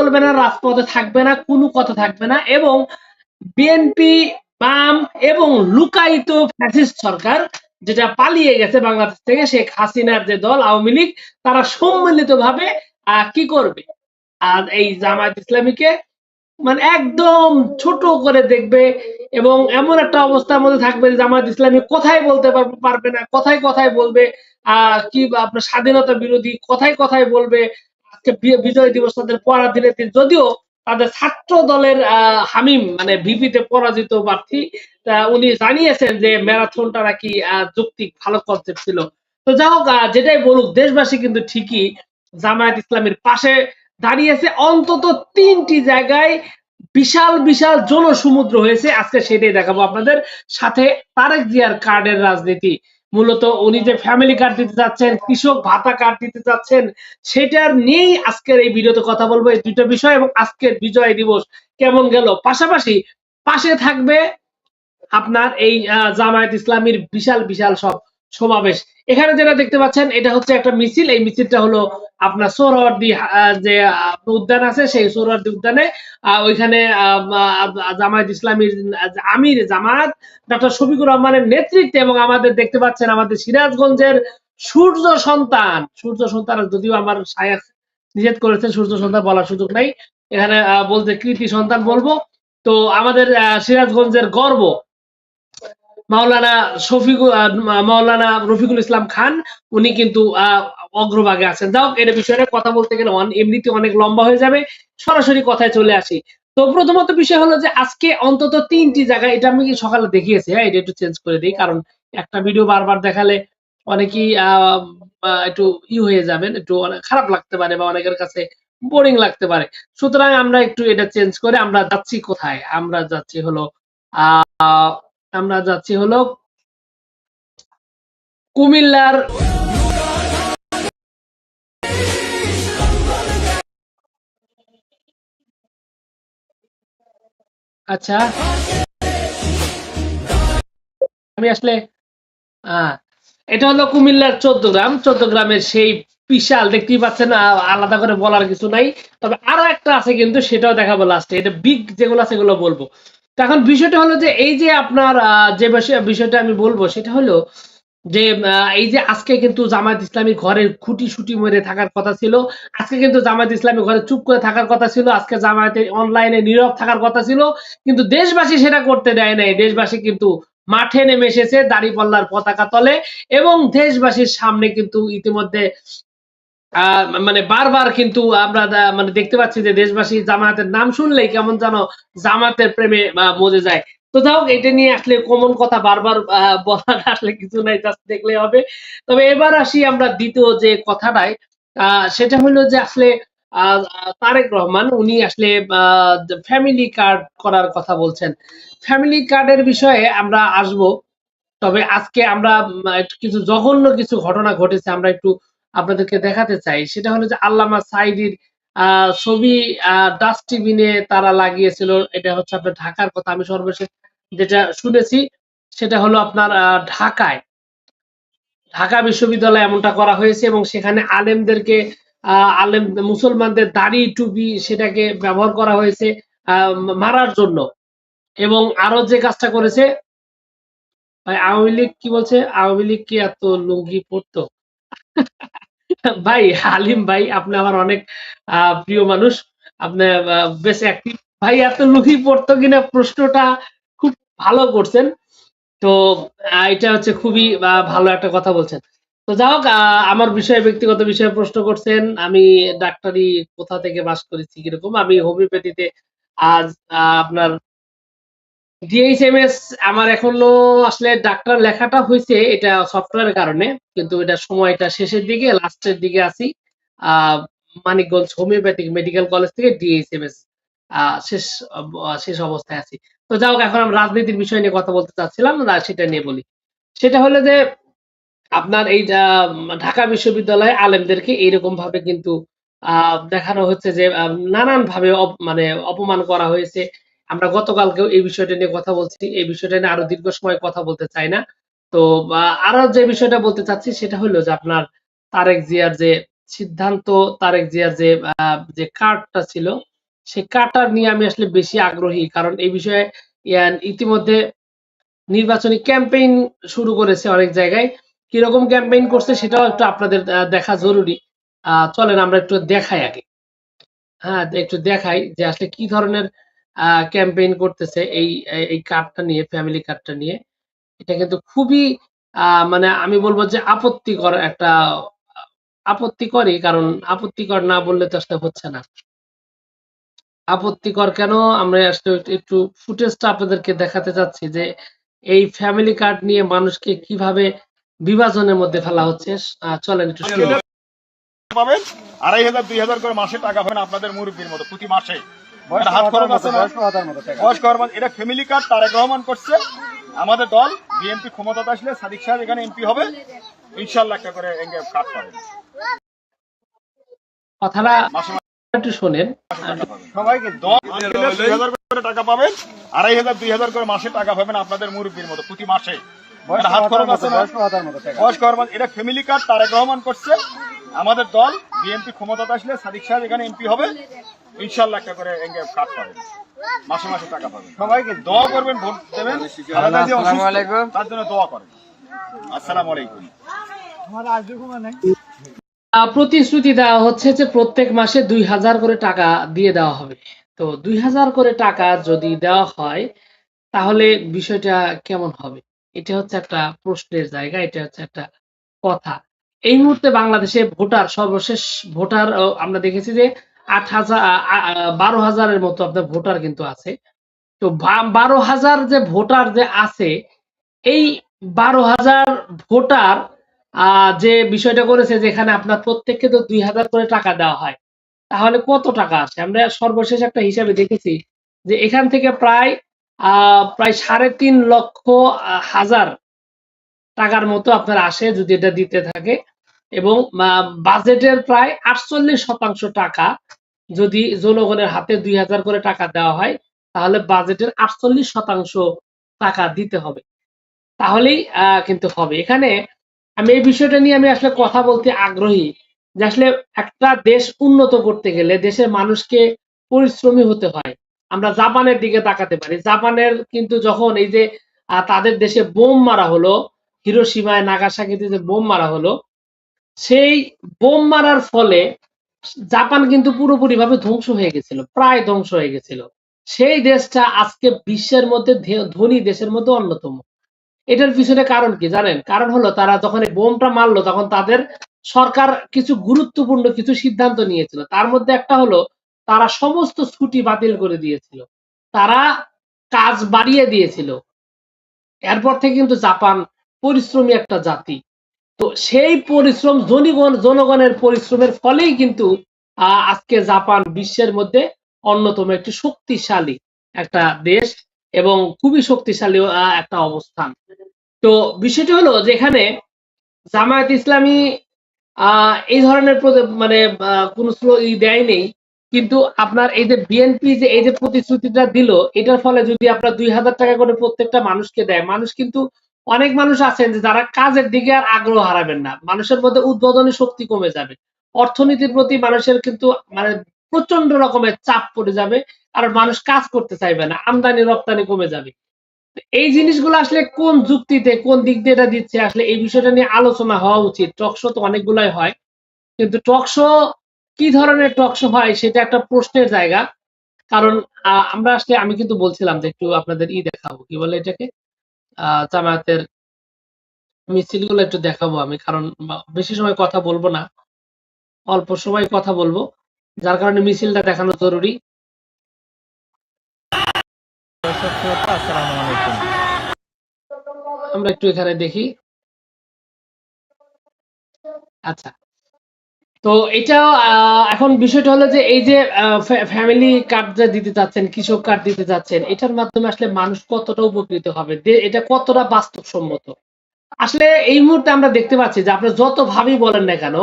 বলবে না, রাজপথে থাকবে না, কোনো কথা থাকবে না এবং বিএনপি বাম এবং লুকায়িত ফ্যাসিস্ট সরকার যেটা পালিয়ে গেছে বাংলাদেশ থেকে, শেখ হাসিনার যে দল, আওয়ামী লীগ, তারা সম্মিলিত ভাবে কি করবে? আর এই জামায়াত ইসলামীকে মানে একদম ছোট করে দেখবে এবং এমন একটা অবস্থার মধ্যে থাকবে যে জামায়াত ইসলামী কোথায় বলতে পারবে না কোথায় কোথায় বলবে, আহ, কি আপনার স্বাধীনতা বিরোধী কোথায় কোথায় বলবে আজকে বিজয় দিবস তাদের পরাধীনে যদিও তাদের ছাত্র দলের হামিম মানে ভিপিতে পরাজিত প্রার্থী উনি জানিয়েছেন যে ম্যারাথনটা নাকি আহ, যৌক্তিক ভালো কনসেপ্ট ছিল। তো যাই হোক যেটাই বলুক দেশবাসী কিন্তু ঠিকই জামায়াত ইসলামের পাশে দাঁড়িয়েছে। অন্তত তিনটি জায়গায় বিশাল বিশাল জনসমুদ্র হয়েছে। আজকে সেটাই দেখাবো আপনাদের। সাথে তারেক জিয়ার কার্ডের রাজনীতি। মূলত উনি যে ফ্যামিলি কার্ড দিতে চাচ্ছেন কৃষক ভাতা কার্ড দিতে যাচ্ছেন, সেটার নিয়েই আজকের এই ভিডিওতে কথা বলব। এই দুটো বিষয় এবং আজকের বিজয় দিবস কেমন গেল? পাশাপাশি পাশে থাকবে আপনার এই জামায়াত ইসলামীর বিশাল বিশাল সব সমাবেশ। এখানে যেটা দেখতে পাচ্ছেন, এটা হচ্ছে একটা মিছিল। এই মিছিলটা হলো আপনার সোহরাওয়ার্দী যে উদ্যান আছে, সেই সোহরাওয়ার্দী উদ্যানে ওইখানে জামায়াত ইসলামীর আমির জামায়াত ডক্টর শফিকুর রহমানের নেতৃত্বে এবং আমাদের দেখতে পাচ্ছেন আমাদের সিরাজগঞ্জের সূর্য সন্তান। সূর্য সন্তান, যদিও আমার সায়াক নিষেধ করেছেন, সূর্য সন্তান বলার সুযোগ নাই। এখানে বলতে কৃতি সন্তান বলব। তো আমাদের সিরাজগঞ্জের গর্ব মাওলানা শফিকুল মাওলানা রফিকুল ইসলাম খান, উনি কিন্তু অগ্রভাগে আছেন। যাও এটা বিষয়ে কথা বলতে গেলে এমনিতে অনেক লম্বা হয়ে যাবে। সরাসরি কথায় চলে আসি। তো প্রথমত বিষয় হলো যে, আজকে অন্তত তিনটি জায়গায়, এটা আমি সকালে দেখিয়েছি হ্যাঁ এটা একটু চেঞ্জ করে দিই, কারণ একটা ভিডিও বারবার দেখালে অনেকেই একটু ই হয়ে যাবেন, একটু খারাপ লাগতে পারে বা অনেকের কাছে বোরিং লাগতে পারে। সুতরাং আমরা একটু এটা চেঞ্জ করে, আমরা যাচ্ছি কোথায়? আমরা যাচ্ছি হলো, আহ আমরা যাচ্ছি হলো কুমিল্লার আচ্ছা। আমি আসলে এটা হলো কুমিল্লার চোদ্দ গ্রাম চোদ্দ গ্রামের সেই বিশাল, দেখতেই পাচ্ছেন আলাদা করে বলার কিছু নাই। তবে আরও একটা আছে কিন্তু, সেটাও দেখাবো লাস্টে এটা বিগ যেগুলো আছে সেগুলো বলব। এখন বিষয়টা হলো যে, এই যে আপনার যে বিষয়টা আমি বলব, সেটা হলো যে এই যে আজকে কিন্তু জামায়াত ইসলামী ঘরের খুঁটি সুটি মেরে থাকার কথা ছিল। আজকে কিন্তু জামায়াত ইসলামী ঘরে চুপ করে থাকার কথা ছিল। আজকে জামায়াতের অনলাইনে নীরব থাকার কথা ছিল। কিন্তু দেশবাসী সেটা করতে দেয় নাই। দেশবাসী কিন্তু মাঠে নেমে এসেছে দাড়িপাল্লার পতাকা তলে এবং দেশবাসীর সামনে কিন্তু ইতিমধ্যে মানে বারবার কিন্তু আমরা মানে দেখতে পাচ্ছি যে দেশবাসী জামায়াতের নাম শুনলেই কেমন যেন জামাতের প্রেমে মজে যায়। তো হোক, এটা নিয়ে আসলে কমন কথা বারবার বলার আসলে কিছু নাই জাস্ট দেখলে হবে। তবে এবার আসি আমরা দ্বিতীয় যে কথাটাই সেটা হলো যে আসলে তারেক রহমান, উনি আসলে ফ্যামিলি কার্ড করার কথা বলছেন। ফ্যামিলি কার্ডের বিষয়ে আমরা আসব, তবে আজকে আমরা কিছু জঘন্য কিছু ঘটনা ঘটেছে, আমরা একটু আপনাদেরকে দেখাতে চাই, সেটা হলো যে আল্লামা সাইদির ছবি ডাস্টবিনে তারা লাগিয়েছিল, এটা হচ্ছে আপনার ঢাকার কথা, আমি সর্বশেষ যেটা শুনেছি, সেটা হলো আপনার ঢাকায়। ঢাকা বিশ্ববিদ্যালয়ে এমনটা করা হয়েছে এবং সেখানে আলেমদেরকে আলেম, মুসলমানদের দাড়ি, টুপি সেটাকে ব্যবহার করা হয়েছে মারার জন্য। এবং আরও যে কাজটা করেছে আওয়ামী লীগ কি বলছে? আওয়ামী লীগ কি এত লুঙ্গি পড়তো ভাই, হালিম ভাই, আপনি আমার অনেক প্রিয় মানুষ। আপনি বেশ অ্যাক্টিভ ভাই, এত লুঙ্গি পড়তো কিনা প্রশ্নটা খুব ভালো করছেন। তো এটা হচ্ছে খুবই ভালো একটা কথা বলছেন। তো যাই হোক আমার বিষয়ে, ব্যক্তিগত বিষয়ে প্রশ্ন করছেন। আমি ডাক্তারি কোথা থেকে বাস করেছি কীরকম? আমি হোমিওপ্যাথিতে আজ আপনার ডিএইচএমএস আমার এখনও আসলে ডাক্তার লেখাটা হয়েছে এটা সফটওয়্যারের কারণে, কিন্তু এটা সময়টা শেষের দিকে লাস্টের দিকে আছি। মানিকগঞ্জ হোমিওপ্যাথিক মেডিকেল কলেজ থেকে ডিএইচএমএস শেষ শেষ অবস্থায় আছি। তো যাই হোক, এখন আমি রাজনীতির বিষয় নিয়ে কথা বলতে চাচ্ছিলাম সেটা নিয়ে বলি। সেটা হলো যে, আপনার এই ঢাকা বিশ্ববিদ্যালয়ে আলেমদেরকে এইরকম ভাবে কিন্তু দেখানো হচ্ছে যে নানান ভাবে মানে অপমান করা হয়েছে। আমরা গতকালকেও এই বিষয়টা নিয়ে কথা বলছি এই বিষয়টা নিয়ে আরও দীর্ঘ সময় কথা বলতে চাই না। তো আরও যে বিষয়টা বলতে চাচ্ছি সেটা হলো যে আপনার তারেক জিয়ার যে সিদ্ধান্ত তারেক জিয়ার যে যে কার্ডটা ছিল সেই কার্ডটা নিয়ে আমি আসলে বেশি আগ্রহী কারণ এই বিষয়ে ইতিমধ্যে নির্বাচনী ক্যাম্পেইন শুরু করেছে অনেক জায়গায়। কীরকম ক্যাম্পেইন করছে সেটাও একটু আপনাদের দেখা জরুরি। আহ, চলেন আমরা একটু দেখাই আগে। হ্যাঁ একটু দেখাই যে আসলে কি ধরনের ক্যাম্পেইন করতেছে এই, এই- কার্ডটা নিয়ে ফ্যামিলি কার্ডটা নিয়ে। এটা কিন্তু খুবই মানে আমি বলব যে আপত্তিকর একটা, আপত্তিকরই, কারণ আপত্তিকর না বললে তো আসলে হচ্ছে না। আপত্তিকর কেন? আমরা আসলে একটু- ফুটেজটা আপনাদেরকে দেখাতে চাচ্ছি যে এই ফ্যামিলি কার্ড নিয়ে মানুষকে কীভাবে বিভাজনের মধ্যে ফেলা হচ্ছে। চলেন একটু পাবেন আড়াই হাজার, দুই হাজার করে মাসে টাকা পাবেন আপনাদের মুরব্বীর মতো প্রতি মাসে। হাত খরচ আছে না? বয়স্ক হওয়ার এটা ফ্যামিলি কার্ড তারেক রহমান করছে। আমাদের দল বিএনপি ক্ষমতাতে আসলে সাদিক সাহেব এখানে এমপি হবে। ইনশাল্লাহ একটা করে কার্ড পাবেন কথাটা মাসে মাসে একটু শোনেন। সবাইকে দল দুই হাজার করে টাকা পাবেন আড়াই হাজার দুই হাজার করে মাসে টাকা পাবেন আপনাদের মুরব্বীর মতো প্রতি মাসে। হাত খরচ আছে না? বয়স্ক হওয়ার এটা ফ্যামিলি কার্ড তারেক রহমান করছে। আমাদের দল বিএনপি ক্ষমতাতে আসলে সাদিক সাহেব এখানে এমপি হবে। ইনশাল্লাহ একটা করে কার্ড পাবেন। মাসে মাসে টাকা পাবেন। সবাইকে দোয়া করবেন ভোট দেবেন। তার জন্য দোয়া করেন। আসসালামু আলাইকুম। আহ, প্রতিশ্রুতি দেওয়া হচ্ছে যে প্রত্যেক মাসে দুই হাজার করে টাকা দিয়ে দেওয়া হবে। তো দুই হাজার করে টাকা যদি দেওয়া হয় তাহলে বিষয়টা কেমন হবে? এটা হচ্ছে একটা প্রশ্নের জায়গা এটা হচ্ছে একটা কথা। এই মুহূর্তে বাংলাদেশে ভোটার সর্বশেষ ভোটার আমরা দেখেছি যে আট হাজার বারো হাজারের মতো আপনার ভোটার কিন্তু আছে। তো বারো হাজার যে ভোটার যে আছে, এই বারো হাজার ভোটার যে বিষয়টা করেছে যেখানে আপনার প্রত্যেককে তো দুই হাজার করে টাকা দেওয়া হয়, তাহলে কত টাকা আসে আমরা সর্বশেষ একটা হিসাবে দেখেছি যে এখান থেকে প্রায় প্রায় সাড়ে তিন লক্ষ হাজার টাকার মতো আপনার আসে যদি এটা দিতে থাকে। এবং বাজেটের প্রায় আটচল্লিশ শতাংশ টাকা যদি জনগণের হাতে দুই হাজার করে টাকা দেওয়া হয়, তাহলে বাজেটের আটচল্লিশ শতাংশ টাকা দিতে হবে। তাহলেই কিন্তু হবে। এখানে আমি এই বিষয়টা নিয়ে আমি আসলে কথা বলতে আগ্রহী যে আসলে একটা দেশ উন্নত করতে গেলে দেশের মানুষকে পরিশ্রমী হতে হয়। আমরা জাপানের দিকে তাকাতে পারি। জাপানের কিন্তু যখন এই যে তাদের দেশে বোম মারা হলো হিরোসীমায় নাগাসাকিতে যে বোম মারা হলো সেই বোম মারার ফলে জাপান কিন্তু পুরোপুরি ভাবে ধ্বংস হয়ে গেছিল, প্রায় ধ্বংস হয়ে গেছিল। সেই দেশটা আজকে বিশ্বের মধ্যে ধনী দেশের মধ্যে অন্যতম। এটার পিছনে কারণ কি জানেন? কারণ হলো তারা যখন এই বোমটা মারলো তখন তাদের সরকার কিছু গুরুত্বপূর্ণ কিছু সিদ্ধান্ত নিয়েছিল। তার মধ্যে একটা হলো তারা সমস্ত ছুটি বাতিল করে দিয়েছিল। তারা কাজ বাড়িয়ে দিয়েছিল। এরপর থেকে কিন্তু জাপান পরিশ্রমী একটা জাতি। তো সেই পরিশ্রম জনগণ জনগণের পরিশ্রমের ফলেই কিন্তু আজকে জাপান বিশ্বের মধ্যে অন্যতম একটি শক্তিশালী একটা দেশ এবং খুবই শক্তিশালী একটা অবস্থান। তো বিষয়টি হলো যেখানে জামায়াত ইসলামী এই ধরনের মানে কোনো ই দেয় নেই। কিন্তু আপনার এই যে বিএনপি যে, এই যে প্রতিশ্রুতিটা দিল, এটার ফলে যদি আপনার দুই হাজার টাকা করে প্রত্যেকটা মানুষকে দেয়, মানুষ কিন্তু অনেক মানুষ আছেন যে যারা কাজের দিকে আর আগ্রহ হারাবেন না। মানুষের মধ্যে উদ্বোধনী শক্তি কমে যাবে। অর্থনীতির প্রতি মানুষের কিন্তু মানে প্রচণ্ড রকমের চাপ পড়ে যাবে, আর মানুষ কাজ করতে চাইবে না, আমদানি, রপ্তানি কমে যাবে। এই জিনিসগুলো আসলে কোন যুক্তিতে, কোন দিক দিয়ে এটা দিচ্ছে, আসলে এই বিষয়টা নিয়ে আলোচনা হওয়া উচিত। টকশো তো অনেকগুলাই হয়। কিন্তু টকশো কি ধরনের টকশো হয় সেটা একটা প্রশ্নের জায়গা। কারণ আমরা আসলে, আমি কিন্তু বলছিলাম যে একটু আপনাদের ই দেখাবো। কি বলে এটাকে? জামায়াতের মিছিলগুলো একটু দেখাবো আমি, কারণ বেশি সময় কথা বলব না। অল্প সময় কথা বলব। যার কারণে মিছিলটা দেখানো জরুরি। আমরা একটু এখানে দেখি। আচ্ছা। তো এটা এখন বিষয়টা হলো যে এই যে ফ্যামিলি কার্ড যে দিতে চাচ্ছেন, কৃষক কার্ড দিতে চাচ্ছেন, এটার মাধ্যমে আসলে মানুষ কতটা উপকৃত হবে? এটা কতটা বাস্তবসম্মত? আসলে এই মুহূর্তে আমরা দেখতে পাচ্ছি যে আপনার যত ভাবেই বলেন না কেন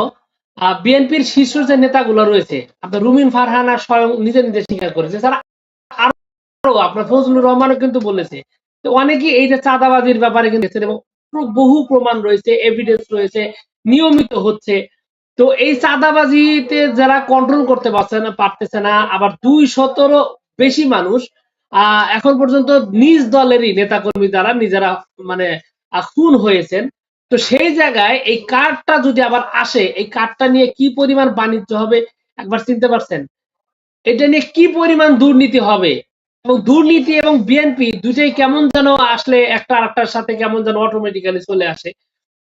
বিএনপির শীর্ষ যে নেতাগুলো রয়েছে, আপনার রুমিন ফারহানা স্বয়ং নিজে নিজে স্বীকার করেছে। আরও আপনার ফজলুর রহমানও কিন্তু বলেছে তো অনেকেই এই যে চাঁদাবাজির ব্যাপারে কিন্তু এবং বহু প্রমাণ রয়েছে এভিডেন্স রয়েছে, নিয়মিত হচ্ছে। তো এই চাঁদাবাজিতে যারা কন্ট্রোল করতে পারছে না, পারতেছে না, আবার দুই শতরও বেশি মানুষ এখন পর্যন্ত নিজ দলেরই নেতাকর্মী দ্বারা নিজেরা মানে খুন হয়েছেন। তো সেই জায়গায় এই কার্ডটা যদি আবার আসে, এই কার্ডটা নিয়ে কি পরিমাণ বাণিজ্য হবে, একবার চিনতে পারছেন? এটা নিয়ে কি পরিমাণ দুর্নীতি হবে? এবং দুর্নীতি এবং বিএনপি দুটাই কেমন যেন আসলে একটা আরেকটার সাথে কেমন যেন অটোমেটিক্যালি চলে আসে,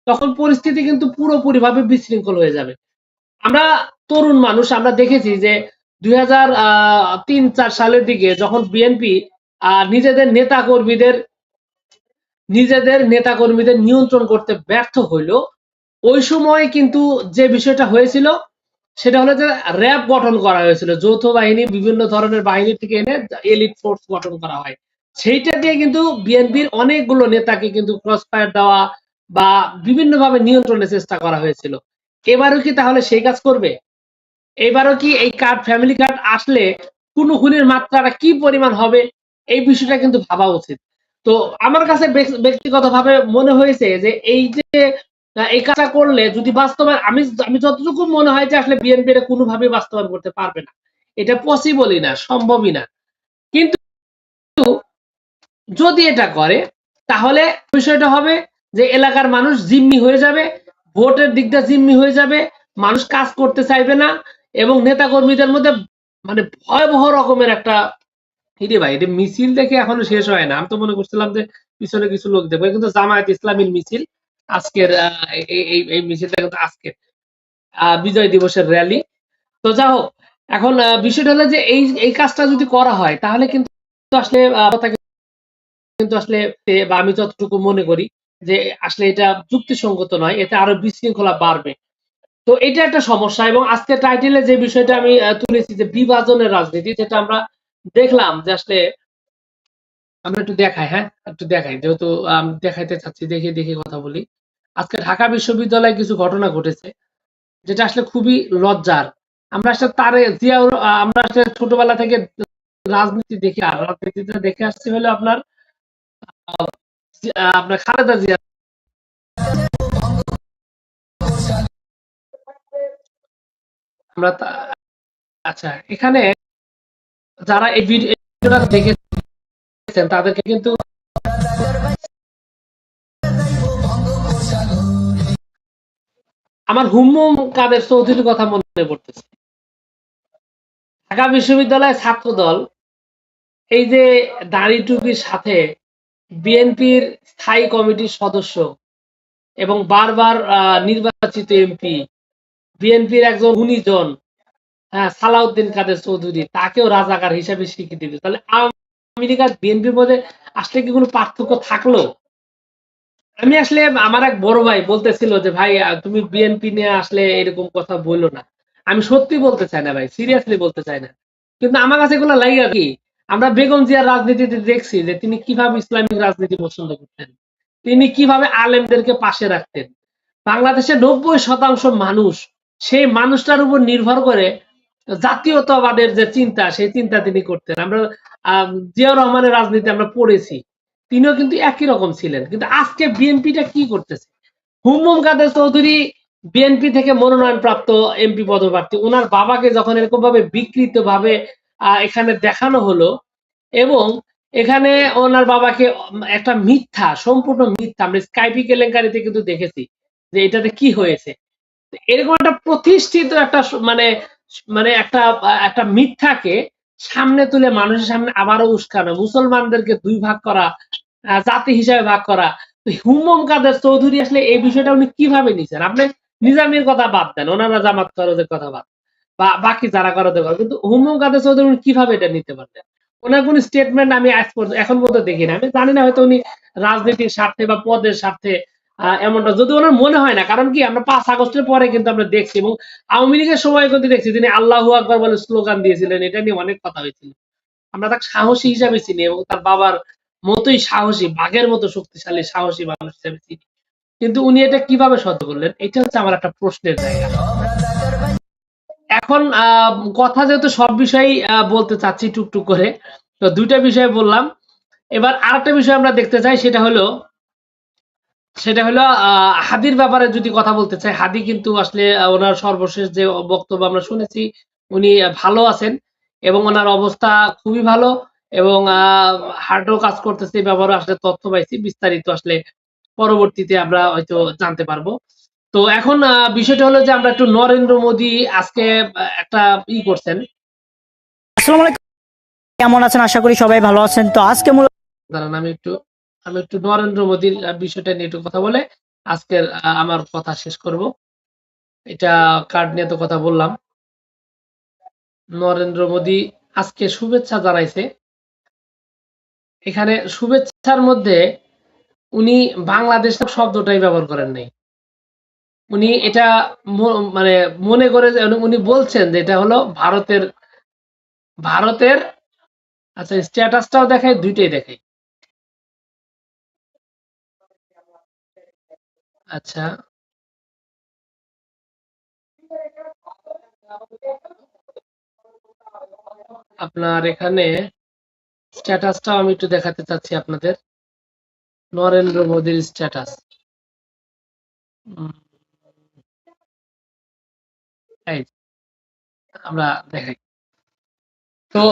তখন পরিস্থিতি কিন্তু পুরোপুরি ভাবে বিশৃঙ্খল হয়ে যাবে। আমরা তরুণ মানুষ, আমরা দেখেছি যে দুই হাজার তিন, চার সালের দিকে যখন বিএনপি নিজেদের নেতা কর্মীদের নিজেদের নেতা কর্মীদের নিয়ন্ত্রণ করতে ব্যর্থ হইল, ওই সময় কিন্তু যে বিষয়টা হয়েছিল, সেটা হলো যে র্যাব গঠন করা হয়েছিল, যৌথ বাহিনী বিভিন্ন ধরনের বাহিনী থেকে এনে এলিট ফোর্স গঠন করা হয়। সেইটা দিয়ে কিন্তু বিএনপির অনেকগুলো নেতাকে কিন্তু ক্রস ফায়ার দেওয়া বা বিভিন্নভাবে নিয়ন্ত্রণের চেষ্টা করা হয়েছিল। এবারও কি তাহলে সেই কাজ করবে? এবারও কি এই কার্ড ফ্যামিলি কার্ড আসলে কোন খুনের মাত্রাটা কি পরিমাণ হবে? এই বিষয়টা কিন্তু ভাবা উচিত। তো আমার কাছে ব্যক্তি- ব্যক্তিগতভাবে মনে হয়েছে যে এই যে এই কাজটা করলে যদি বাস্তবায়ন, আমি আমি যতটুকু মনে হয় যে আসলে বিএনপি এটা কোনোভাবে বাস্তবায়ন করতে পারবে না। এটা পসিবলই না, সম্ভবই না। কিন্তু যদি এটা করে, তাহলে বিষয়টা হবে যে এলাকার মানুষ জিম্মি হয়ে যাবে ভোটের দিকটা জিম্মি হয়ে যাবে, মানুষ কাজ করতে চাইবে না, এবং নেতা কর্মীদের মধ্যে মানে ভয়াবহ রকমের একটা হিরে ভাই, এটা মিছিল দেখে এখনও শেষ হয় না। আমি তো মনে করছিলাম যে পিছনে কিছু লোক দেখব, কিন্তু জামায়াত ইসলামীর মিছিল, আজকের এই মিছিলটা কিন্তু আজকের বিজয় দিবসের র্যালি তো যা হোক, এখন বিষয়টা হলো যে এই এই কাজটা যদি করা হয়, তাহলে কিন্তু আসলে কিন্তু আসলে বা আমি যতটুকু মনে করি যে আসলে এটা যুক্তিসঙ্গত নয় এতে আরও বিশৃঙ্খলা বাড়বে। তো এটা একটা সমস্যা এবং আজকে টাইটেলে যে বিষয়টা আমি তুলেছি যে বিভাজনের রাজনীতি যেটা আমরা দেখলাম যে আসলে আমরা একটু দেখাই হ্যাঁ? একটু দেখাই যেহেতু আম, দেখাইতে চাচ্ছি দেখে দেখে কথা বলি। আজকে ঢাকা বিশ্ববিদ্যালয়ে কিছু ঘটনা ঘটেছে যেটা আসলে খুবই লজ্জার। আমরা আসলে তারে জিয়াউর আমরা আসলে ছোটবেলা থেকে রাজনীতি দেখে আর রাজনীতিটা দেখে আসছি হলো আপনার আপনার খালেদা জিয়া আমরা আচ্ছা এখানে যারা এই ভিডিওটা দেখেছেন, তাদেরকে কিন্তু আমার হুম্মুম কাদের চৌধুরীর কথা মনে পড়তেছে। ঢাকা বিশ্ববিদ্যালয়ের ছাত্র দল এই যে দাড়ি টুপির সাথে বিএনপির স্থায়ী কমিটির সদস্য এবং বারবার নির্বাচিত এমপি, বিএনপির একজন গুণীজন হ্যাঁ সালাউদ্দিন কাদের চৌধুরী, তাকেও রাজাকার হিসাবে স্বীকৃতি দিল তাহলে আর বিএনপির মধ্যে আসলে কি কোনো পার্থক্য থাকল? আমি আসলে, আমার এক বড় ভাই বলতেছিল যে, ভাই তুমি বিএনপি নিয়ে আসলে এরকম কথা বলল না। আমি সত্যি বলতে চাই না ভাই, সিরিয়াসলি বলতে চাই না। কিন্তু আমার কাছে এগুলো লাগে কি। আমরা বেগম জিয়ার রাজনীতিতে দেখছি যে তিনি কীভাবে ইসলামিক রাজনীতি পছন্দ করতেন, তিনি কীভাবে আলেমদেরকে পাশে রাখতেন। বাংলাদেশের নব্বই শতাংশ মানুষ সেই মানুষটার উপর নির্ভর করে জাতীয়তাবাদের যে চিন্তা, সেই চিন্তা তিনি করতেন। আমরা জিয়াউর রহমানের রাজনীতি আমরা পড়েছি, তিনিও কিন্তু একই রকম ছিলেন। কিন্তু আজকে বিএনপিটা কি করতেছে? হুম্মুম কাদের চৌধুরী বিএনপি থেকে মনোনয়ন প্রাপ্ত এমপি পদপ্রার্থী, ওনার বাবাকে যখন এরকম ভাবে বিকৃত ভাবে এখানে দেখানো হলো এবং এখানে ওনার বাবাকে একটা মিথ্যা, সম্পূর্ণ মিথ্যা, আমরা স্কাইপি কেলেঙ্কারিতে কিন্তু দেখেছি যে এটাতে কি হয়েছে। এরকম একটা প্রতিষ্ঠিত একটা মানে মানে একটা একটা মিথ্যাকে সামনে তুলে মানুষের সামনে আবারও উস্কানো, মুসলমানদেরকে দুই ভাগ করা জাতি হিসাবে ভাগ করা। তো হুম্মম কাদের চৌধুরী আসলে এই বিষয়টা উনি কীভাবে নিছেন? আপনি নিজামের কথা বাদ দেন, ওনারা জামাত করদের কথা বাদ বা, বাকি যারা করদের কথা কিন্তু হুম্মম কাদের চৌধুরী কীভাবে এটা নিতে পারলেন ওনার কোন স্টেটমেন্ট আমি আজ পর্যন্ত, এখন পর্যন্ত দেখি না আমি জানি না হয়তো উনি রাজনীতির স্বার্থে বা পদের স্বার্থে এমনটা। যদি ওনার মনে হয় না, কারণ কি আমরা পাঁচ আগস্টের পরে কিন্তু আমরা দেখছি এবং আওয়ামী লীগের সময় কিন্তু দেখছি তিনি আল্লাহু আকবর বলে স্লোগান দিয়েছিলেন, এটা নিয়ে অনেক কথা হয়েছিল। আমরা তাকে সাহসী হিসাবে চিনি এবং তার বাবার মতোই সাহসী, বাঘের মতো শক্তিশালী, সাহসী মানুষ হিসাবে চিনি। কিন্তু উনি এটা কীভাবে সহ্য করলেন? এটা হচ্ছে আমার একটা প্রশ্নের জায়গা। এখন কথা যেহেতু সব বিষয়ই আহ, বলতে চাচ্ছি টুকটুক করে তো দুইটা বিষয় বললাম। এবার আরেকটা বিষয় আমরা দেখতে চাই সেটা হলো সেটা হলো হাদির ব্যাপারে যদি কথা বলতে চাই হাদি কিন্তু আসলে ওনার সর্বশেষ যে বক্তব্য আমরা শুনেছি উনি ভালো আছেন এবং ওনার অবস্থা খুবই ভালো এবং হার্টও কাজ করতেছে ব্যাপারে আসলে তথ্য পাইছি বিস্তারিত আসলে পরবর্তীতে আমরা হয়তো জানতে পারব। তো এখন বিষয়টা হলো যে আমরা একটু নরেন্দ্র মোদী আজকে একটা ই করছেন। আসসালামু আলাইকুম। কেমন আছেন? আশা করি সবাই ভালো আছেন। তো আজকে মূলত দাঁড়ান আমি একটু আমি একটু নরেন্দ্র মোদীর বিষয়টা নিয়ে একটু কথা বলে আজকের আমার কথা শেষ করব। এটা কার্ড নিয়ে তো কথা বললাম। নরেন্দ্র মোদী আজকে শুভেচ্ছা জানাইছে। এখানে শুভেচ্ছার মধ্যে উনি বাংলাদেশ শব্দটাই ব্যবহার করেন নাই। উনি এটা মানে মনে করে উনি- বলছেন যে এটা হলো ভারতের ভারতের আচ্ছা স্ট্যাটাসটাও দেখায় দুইটাই দেখায় আচ্ছা। আপনার এখানে স্ট্যাটাসটাও আমি একটু দেখাতে চাচ্ছি আপনাদের। নরেন্দ্র মোদীর স্ট্যাটাস। এই, আমরা দেখাই তো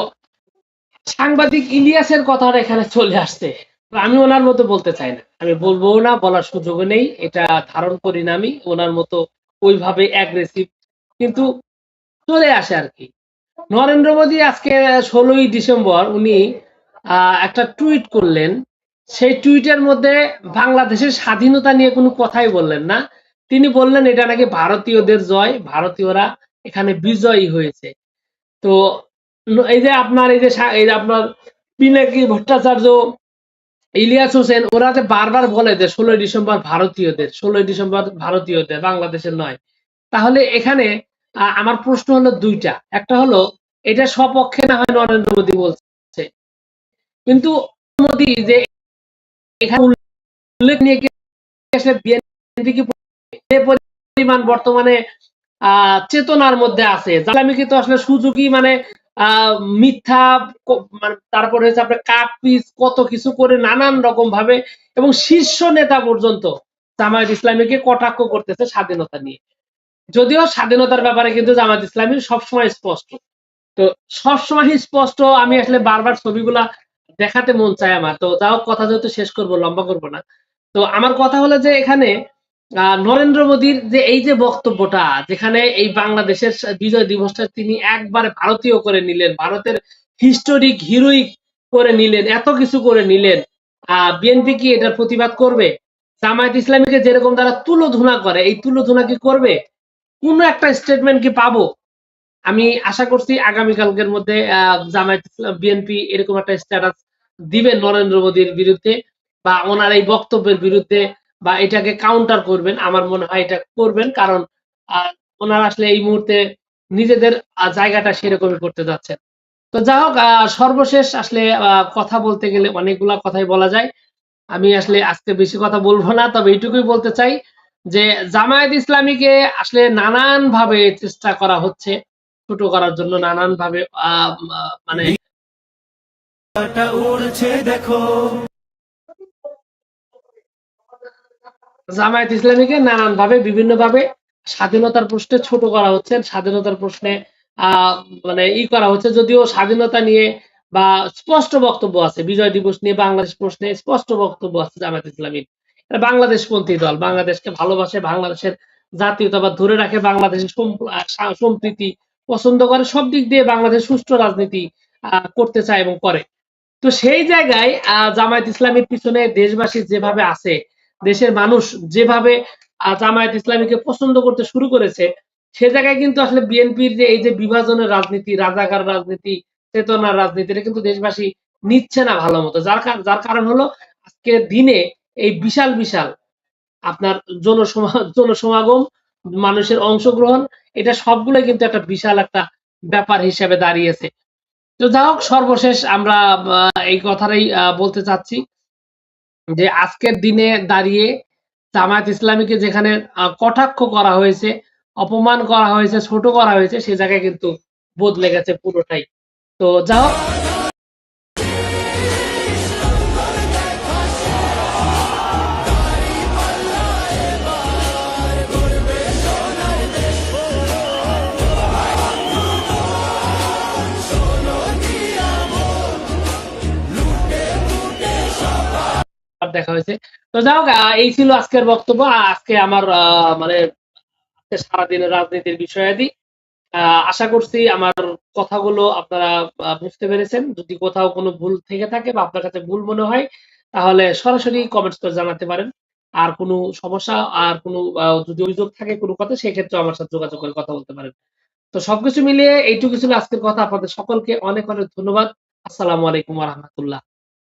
সাংবাদিক ইলিয়াসের কথাটা এখানে চলে আসছে। আমি ওনার মতো বলতে চাই না। আমি বলব না, বলার সুযোগ নেই। এটা ধারণ করি না আমি। ওনার মতো ওইভাবে অ্যাগ্রেসিভ কিন্তু চলে আসে আর কি। নরেন্দ্র মোদী আজকে ষোলোই ডিসেম্বর উনি একটা টুইট করলেন। সেই টুইটের মধ্যে বাংলাদেশের স্বাধীনতা নিয়ে কোনো কথাই বললেন না। তিনি বললেন, এটা নাকি ভারতীয়দের জয়, ভারতীয়রা এখানে বিজয়ী হয়েছে। তো এই যে আপনার, এই যে এই যে আপনার পিনাকি ভট্টাচার্য, ইলিয়াস হোসেন, ওরা যে বারবার বলে যে ষোলোই ডিসেম্বর ভারতীয়দের, ষোলোই ডিসেম্বর ভারতীয়দের, বাংলাদেশের নয়। তাহলে এখানে আমার প্রশ্ন হলো দুইটা। একটা হলো, এটা সপক্ষে না হয় নরেন্দ্র মোদী বলছে? কিন্তু মোদী যে এখানে উল্লেখ নিয়ে বিএনপি কি যে পরিমাণ বর্তমানে চেতনার মধ্যে আছে। জালামি কিন্তু আসলে সুযোগই মানে আহ মিথ্যা মানে তারপরে হচ্ছে আপনার কাট পিস, কত কিছু করে নানান রকম ভাবে এবং শীর্ষ নেতা পর্যন্ত জামায়াত ইসলামীকে কটাক্ষ করতেছে স্বাধীনতা নিয়ে। যদিও স্বাধীনতার ব্যাপারে কিন্তু জামায়াত ইসলামী সবসময় স্পষ্ট। তো সবসময় স্পষ্ট, আমি আসলে বারবার ছবিগুলা দেখাতে মন চায় আমার। তো যাও কথা যেহেতু শেষ করব, লম্বা করব না। তো আমার কথা হলো যে এখানে নরেন্দ্র মোদীর যে এই যে বক্তব্যটা, যেখানে এই বাংলাদেশের বিজয় দিবসটা তিনি একবার ভারতীয় করে নিলেন, ভারতের হিস্টোরিক হিরোইক করে নিলেন, এত কিছু করে নিলেন, আহ বিএনপি কি এটার প্রতিবাদ করবে? জামায়াত ইসলামীকে যেরকম তারা তুলোধুনা করে, এই তুলোধুনা কি করবে? কোন একটা স্টেটমেন্ট কি পাবো? আমি আশা করছি আগামীকালকের মধ্যে জামায়াত বিএনপি এরকম একটা স্ট্যাটাস দিবে নরেন্দ্র মোদীর বিরুদ্ধে বা ওনার এই বক্তব্যের বিরুদ্ধে। বা এটাকে কাউন্টার করবেন আমার মনে হয় এটা করবেন কারণ ওনারা আসলে এই মুহূর্তে নিজেদের জায়গাটা সেরকমই করতে যাচ্ছেন। তো যা হোক সর্বশেষ আসলে কথা বলতে গেলে অনেকগুলা কথাই বলা যায়। আমি আসলে আজকে বেশি কথা বলব না তবে এইটুকুই বলতে চাই যে জামায়াত ইসলামীকে আসলে নানান ভাবে চেষ্টা করা হচ্ছে ছোট করার জন্য নানান ভাবে আহ, আহ, মানে জামায়াত ইসলামীকে নানান ভাবে বিভিন্ন ভাবে স্বাধীনতার প্রশ্নে ছোট করা হচ্ছে, স্বাধীনতার প্রশ্নে মানে ই করা হচ্ছে। যদিও স্বাধীনতা নিয়ে বা স্পষ্ট বক্তব্য আছে, বিজয় দিবস নিয়ে বাংলাদেশ প্রশ্নে স্পষ্ট বক্তব্য আছে জামায়াত ইসলামীর। বাংলাদেশপন্থী দল, বাংলাদেশকে ভালোবাসে, বাংলাদেশের জাতীয়তাবাদ ধরে রাখে, বাংলাদেশের সম্প্রীতি পছন্দ করে, সব দিক দিয়ে বাংলাদেশ সুষ্ঠু রাজনীতি করতে চায় এবং করে। তো সেই জায়গায় জামায়াত ইসলামীর পিছনে দেশবাসী যেভাবে আছে দেশের মানুষ যেভাবে জামায়াত ইসলামীকে পছন্দ করতে শুরু করেছে, সে জায়গায় কিন্তু আসলে বিএনপির যে এই যে বিভাজনের রাজনীতি, রাজাকার রাজনীতি, চেতনার রাজনীতি, এটা কিন্তু দেশবাসী নিচ্ছে না ভালো মতো। যার যার কারণ হলো আজকের দিনে এই বিশাল বিশাল আপনার জনসমা, জনসমাগম, মানুষের অংশগ্রহণ, এটা সবগুলো কিন্তু একটা বিশাল একটা ব্যাপার হিসেবে দাঁড়িয়েছে। তো যাই হোক, সর্বশেষ আমরা এই কথাটাই বলতে চাচ্ছি। যে আজকের দিনে দাঁড়িয়ে জামায়াত ইসলামীকে যেখানে কটাক্ষ করা হয়েছে, অপমান করা হয়েছে, ছোট করা হয়েছে, সে জায়গায় কিন্তু বদলে গেছে পুরোটাই। তো যা হোক দেখা হয়েছে। তো যাই হোক এই ছিল আজকের বক্তব্য। আজকে আমার মানে আজকে সারাদিনের রাজনীতির বিষয়াদি। আশা করছি আমার কথাগুলো আপনারা বুঝতে পেরেছেন। যদি কোথাও কোনো ভুল থেকে থাকে বা আপনার কাছে ভুল মনে হয়, তাহলে সরাসরি কমেন্টস করে জানাতে পারেন। আর কোনো সমস্যা, আর কোনো যদি অভিযোগ থাকে কোনো কথা, সেক্ষেত্রে আমার সাথে যোগাযোগ করে কথা বলতে পারেন। তো সবকিছু মিলিয়ে এইটুকু ছিল আজকের কথা। আপনাদের সকলকে অনেক অনেক ধন্যবাদ। আসসালামু আলাইকুম রহমতুল্লাহ।